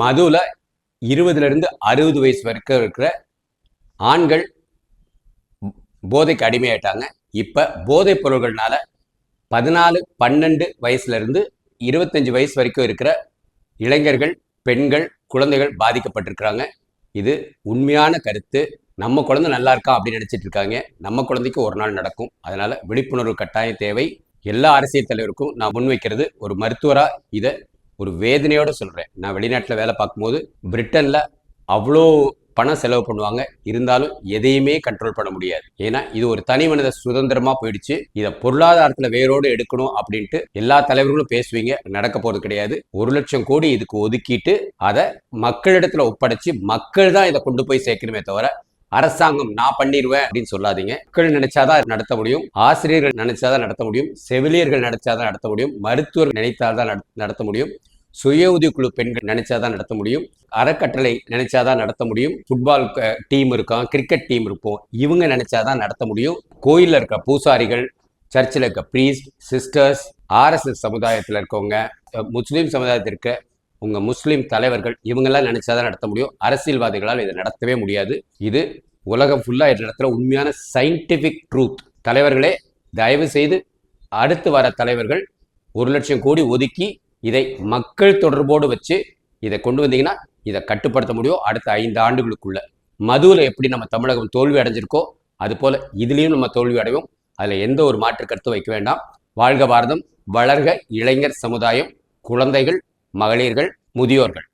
மதுவில் இருபதுலேருந்து அறுபது வயசு வரைக்கும் இருக்கிற ஆண்கள் போதைக்கு அடிமையாயிட்டாங்க. இப்போ போதைப் பொருள்கள்னால பதினாலு பன்னெண்டு வயசுலேருந்து இருபத்தஞ்சு வயசு வரைக்கும் இருக்கிற இளைஞர்கள் பெண்கள் குழந்தைகள் பாதிக்கப்பட்டிருக்கிறாங்க. இது உண்மையான கருத்து. நம்ம குழந்தை நல்லா இருக்கா அப்படின்னு நினச்சிட்டு இருக்காங்க. நம்ம குழந்தைக்கு ஒரு நாள் நடக்கும். அதனால் விழிப்புணர்வு கட்டாயம் தேவை. எல்லா அரசியல் தலைவருக்கும் நான் முன்வைக்கிறது ஒரு மருத்துவராக இதை ஒரு வேதனையோடு சொல்கிறேன் நான் வெளிநாட்டில் வேலை பார்க்கும்போது பிரிட்டனில் அவ்வளோ பணம் செலவு பண்ணுவாங்க. இருந்தாலும் எதையுமே கண்ட்ரோல் பண்ண முடியாது. ஏன்னா இது ஒரு தனி மனித சுதந்திரமா போயிடுச்சு. இதை பொருளாதாரத்துல வேரோடு எடுக்கணும் அப்படின்ட்டு எல்லா தலைவர்களும் பேசுவீங்க. நடக்க போறது கிடையாது. ஒரு லட்சம் கோடி இதுக்கு ஒதுக்கிட்டு அதை மக்களிடத்துல ஒப்படைச்சு மக்கள் தான் இதை கொண்டு போய் சேர்க்கணுமே தவிர அரசாங்கம் நான் பண்ணிடுவேன் அப்படின்னு சொல்லாதீங்க. மக்கள் நினைச்சாதான் நடத்த முடியும். ஆசிரியர்கள் நினைச்சாதான் நடத்த முடியும். செவிலியர்கள் நினைச்சாதான் நடத்த முடியும். மருத்துவர்கள் நினைத்தால்தான் நடத்த முடியும். சுய உதவிக்குழு பெண்கள் நினைச்சாதான் நடத்த முடியும். அறக்கட்டளை நினைச்சாதான் நடத்த முடியும். ஃபுட்பால் டீம் இருக்கும் கிரிக்கெட் டீம் இருக்கும் இவங்க நினைச்சாதான் நடத்த முடியும். கோயிலில் இருக்க பூசாரிகள் சர்ச்சில் இருக்க ப்ரீஸ்ட் சிஸ்டர்ஸ் ஆர்எஸ்எஸ் சமுதாயத்தில் இருக்கவங்க முஸ்லீம் சமுதாயத்தில் இருக்க உங்க முஸ்லீம் தலைவர்கள் இவங்கெல்லாம் நினைச்சாதான் நடத்த முடியும். அரசியல்வாதிகளால் இதை நடத்தவே முடியாது. இது உலகம் ஃபுல்லாக இது நடத்துகிற உண்மையான சயின்டிஃபிக் ட்ரூத் தலைவர்களே தயவு செய்து அடுத்து வர தலைவர்கள் ஒரு லட்சம் கோடி ஒதுக்கி இதை மக்கள் தொடர்போடு வச்சு இதை கொண்டு வந்தீங்கன்னா இதை கட்டுப்படுத்த முடியும் அடுத்த ஐந்து ஆண்டுகளுக்குள்ள. மதுவில் எப்படி நம்ம தமிழகம் தோல்வி அடைஞ்சிருக்கோ அது போல இதுலேயும் நம்ம தோல்வி அடைவோம். அதில் எந்த ஒரு மாற்று கருத்தும் வைக்க வேண்டாம். வாழ்க பாரதம் வளர்க இளைஞர் சமுதாயம் குழந்தைகள் மகளிர்கள் முதியோர்கள்.